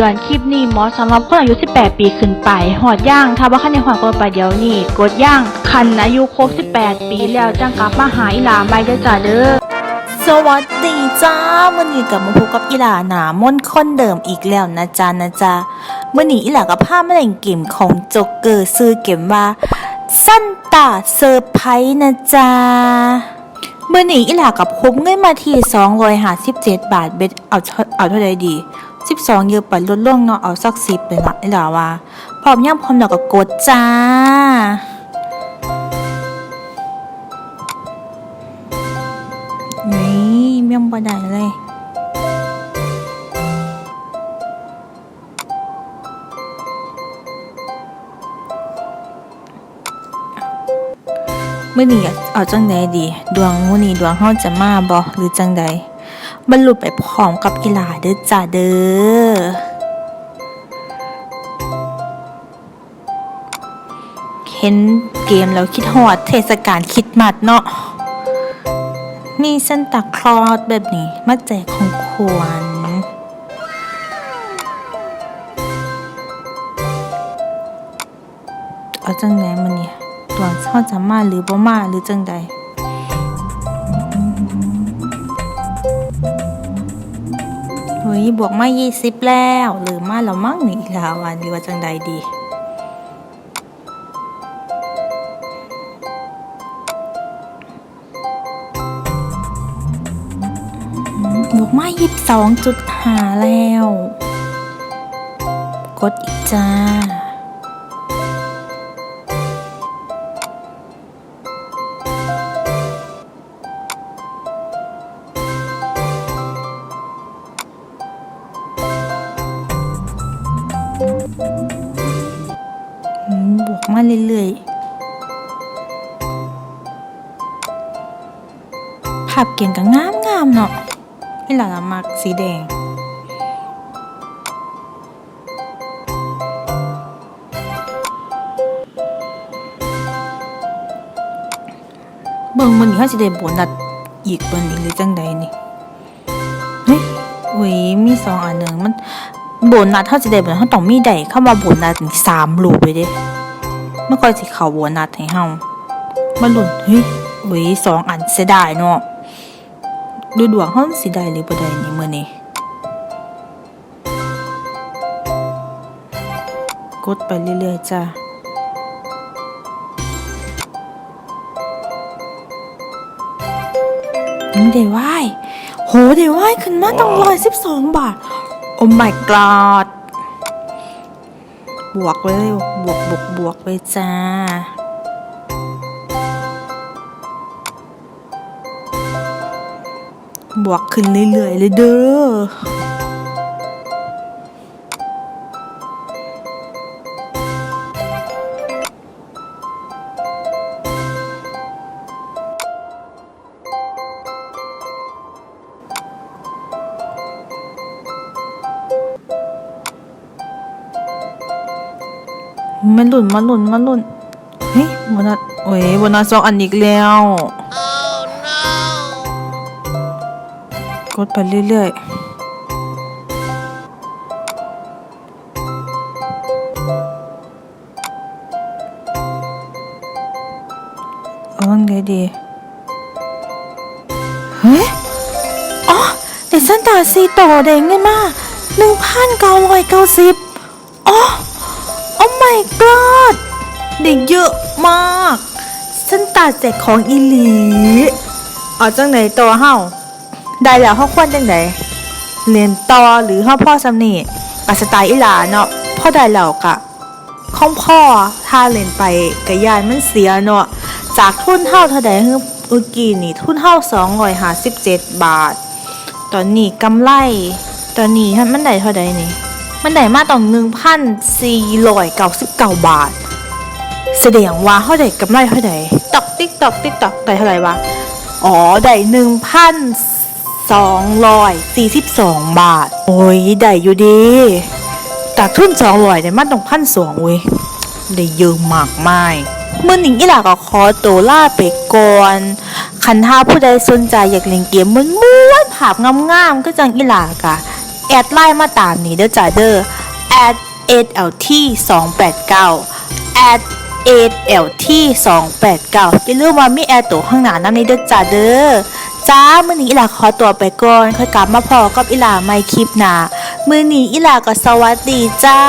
ตือนคลิปนี้เหมาะสำหรับคนอายุ 18 ปีขึ้นไปหอดย่าง ถ้าว่าคันในหอดกดไปเดี๋ยวนี้ กดย่าง คันอายุครบ 18 ปีแล้วจังกลับมาหาอีหลาไม่ได้จ้าเด้อสวัสดีจ้ามื่อนี้กลับมาพบกับอีหลาหนามนคนเดิมอีกแล้วนะจ๊ะนะจ๊ะมื่อนี้อีหลากับภาพมาเล่นเกมของโจ๊กเกอร์ซื้อเกมว่าสั้นตาเซอร์ไพรส์นะจ๊ะมื่อนี้อีหลากับพบเงินมาที่257บาทเบ็ดเอาเท่าเอาเท่าใดดี 12เยอะไปลดลงเนาะเอาสัก10เลยละอีหลาว่าพร้อมย่ำพร้อมดอกกับกดจ้านี่เมี่ยมบไดเลยเมื่อนี้เอาจังใดดี ดวงมื้อนี้ดวงเฮาจะมาบ่หรือจังใด บรรลุไปพร้อมกับกีฬาเด้อจ้าเด้อเห็นเกมแล้วคิดฮอดเทศกาลคิดมัดเนาะมีเส้นตาคลอดแบบนี้มาแจกของขวัญเอาจังไดมันเนี่ยตัวเฮาจะมาหรือบ่มาหรือจังใด ฮ้ยบวกมา20แล้ว หรือมาแล้วมั่งนี่อีกแล้ววันดีว่าจังใดดีบวกมายิบสองจุดหาแล้ว กดอีกจ้า มบวกมาเรื่อยๆ ภาพเก่งกับงามงามๆเนาะนี่หลานมักสีแดง เบิ่งมันนี่เขาสิได้โบนัสอีกเบิ่นอีกหรือจังใดนี่เฮ้ยเว้ยมีสองอันหนึ่งมันโบนัสเขาสิได้โบนัสเขาต้องมีได้เข้ามาโบนัสสามลูกไปเด้ ไม่ค่อยสิเข้าโบนัสให้เฮามันหล่นเฮ้ยเว้ยสองอันเสียดายเนาะดูดวงเฮาสิได้หรือบ่ได้นี่มื้อนี้กดไปเรื่อยๆจ้านี่ได้ไหวโหได้ไหวขึ้นมาตั้งร้อยสิบสองบาท โอ้ my god บวกเลย บวกบวกบวกไปจ้า บวกขึ้นเรื่อยๆเลยเด้อ มันหลุนมันหลุนมันหลุนเฮ้ยโบนัสโอ้ยโบนัสสองอันอีกแล้ว กดไปเรื่อยๆเอาไงดีเฮ้ย อ๋อเด็กสันตาซีโตเด้งเงินมาหนึ่งพันเก้าร้อยเก้าสิบ อ้ my god เด็กเยอะมากสันตาแจกของอีหลีเอาจังไหนตัวเฮาได้แล้วเฮาควรจังไดเรียนต่อหรือเฮาพ่อสำนี่ปัสไตล์อีหลาเนาะพ่อได้แล้วกะข้องพ่อถ้าเล่นไปกะยานมันเสียเนาะจากทุนเฮาเท่าใดฮือเมื่อกี้นี่ทุนเฮา257 บาท ตอนนี้กำไร ตอนนี้มันได้เท่าใดนี่ มันได้มาต้อง1,499 บาท แสดงว่าเฮาได้กำไรเท่าใดตอกติ๊กตอกติ๊กตอกได้เท่าไหร่วะอ๋อได้หนึ่งพันสองร้อยสี่สิบสองบาท โอ้ยได้อยู่ดีจากทุนสองร้อยได้มาต้องพันสองเว้ยได้เยอะมากมายเมื่อหนิงอีหลาก็ขอตัวลาไปก่อนคันถ้าผู้ใดสนใจอยากเล่นเกมม้วนๆภาพงามๆก็จังอีหลากะ แอดไลน์มาตามนี้เด้อจ้าเด้อ at lt 289 at lt 289อย่าลืมว่ามีแอดตัวข้างหน้านำนี้เด้อจ้าเด้อจ้ามื้อนี้อีหลาขอตัวไปก่อนค่อยกลับมาพอกับอีหลาไม่คลิปหน้ามื้อนี้อีหลาก็สวัสดีจ้า